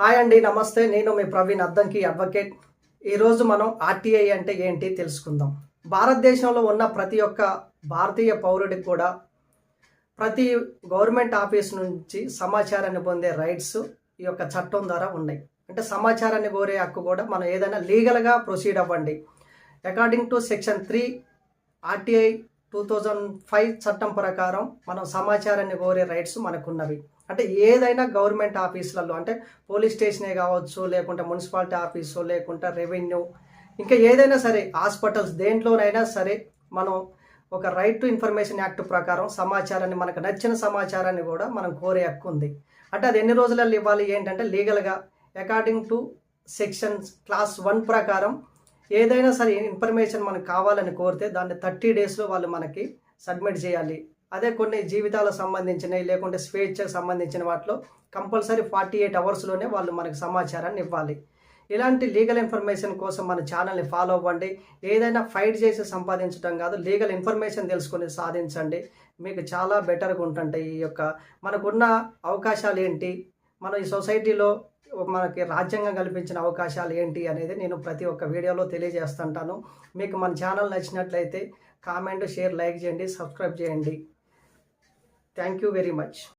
Hi అండి నమస్తే. నేను మీ ప్రవీణ్ అద్దంకి అడ్వకేట్. ఈరోజు మనం ఆర్టీఐ అంటే ఏంటి తెలుసుకుందాం. భారతదేశంలో ఉన్న ప్రతి ఒక్క భారతీయ పౌరుడికి కూడా ప్రతి గవర్నమెంట్ ఆఫీస్ నుంచి సమాచారాన్ని పొందే రైట్స్ ఈ యొక్క చట్టం ద్వారా ఉన్నాయి. అంటే సమాచారాన్ని కోరే హక్కు కూడా మనం ఏదైనా లీగల్గా ప్రొసీడ్ అవ్వండి. According to section three RTI two thousand five చట్టం ప్రకారం మనం సమాచారాన్ని కోరే రైట్స్ మనకున్నవి. అంటే ఏదైనా గవర్నమెంట్ ఆఫీసులలో అంటే పోలీస్ స్టేషనే కావచ్చు లేకుంటే మున్సిపాలిటీ ఆఫీసు లేకుంటే రెవెన్యూ ఇంకా ఏదైనా సరే హాస్పిటల్స్ దేంట్లోనైనా సరే మనం ఒక రైట్ టు ఇన్ఫర్మేషన్ యాక్ట్ ప్రకారం సమాచారాన్ని మనకు నచ్చిన సమాచారాన్ని కూడా మనం కోరే హక్కు ఉంది. అంటే అది ఎన్ని రోజులలో ఇవ్వాలి? ఏంటంటే లీగల్గా according to sections clause one ప్రకారం ఏదైనా సరే ఇన్ఫర్మేషన్ మనకు కావాలని కోరితే దాన్ని థర్టీ డేస్లో వాళ్ళు మనకి సబ్మిట్ చేయాలి. అదే కొన్ని జీవితాలకు సంబంధించినవి లేకుంటే స్వేచ్ఛకు సంబంధించిన వాటిలో కంపల్సరీ ఫార్టీ ఎయిట్ అవర్స్లోనే వాళ్ళు మనకు సమాచారాన్ని ఇవ్వాలి. ఇలాంటి లీగల్ ఇన్ఫర్మేషన్ కోసం మన ఛానల్ని ఫాలో అవ్వండి. ఏదైనా ఫైట్ చేసి సంపాదించడం కాదు లీగల్ ఇన్ఫర్మేషన్ తెలుసుకొని సాధించండి. మీకు చాలా బెటర్గా ఉంటుంటాయి ఈ యొక్క మనకున్న అవకాశాలు ఏంటి? మన ఈ సొసైటీలో మనకి రాజ్యాంగం కల్పించిన అవకాశాలు ఏంటి అనేది నేను ప్రతి ఒక్క వీడియోలో తెలియజేస్తుంటాను. మీకు మన ఛానల్ నచ్చినట్లయితే కామెంట్ షేర్ లైక్ చేయండి సబ్స్క్రైబ్ చేయండి. Thank you very much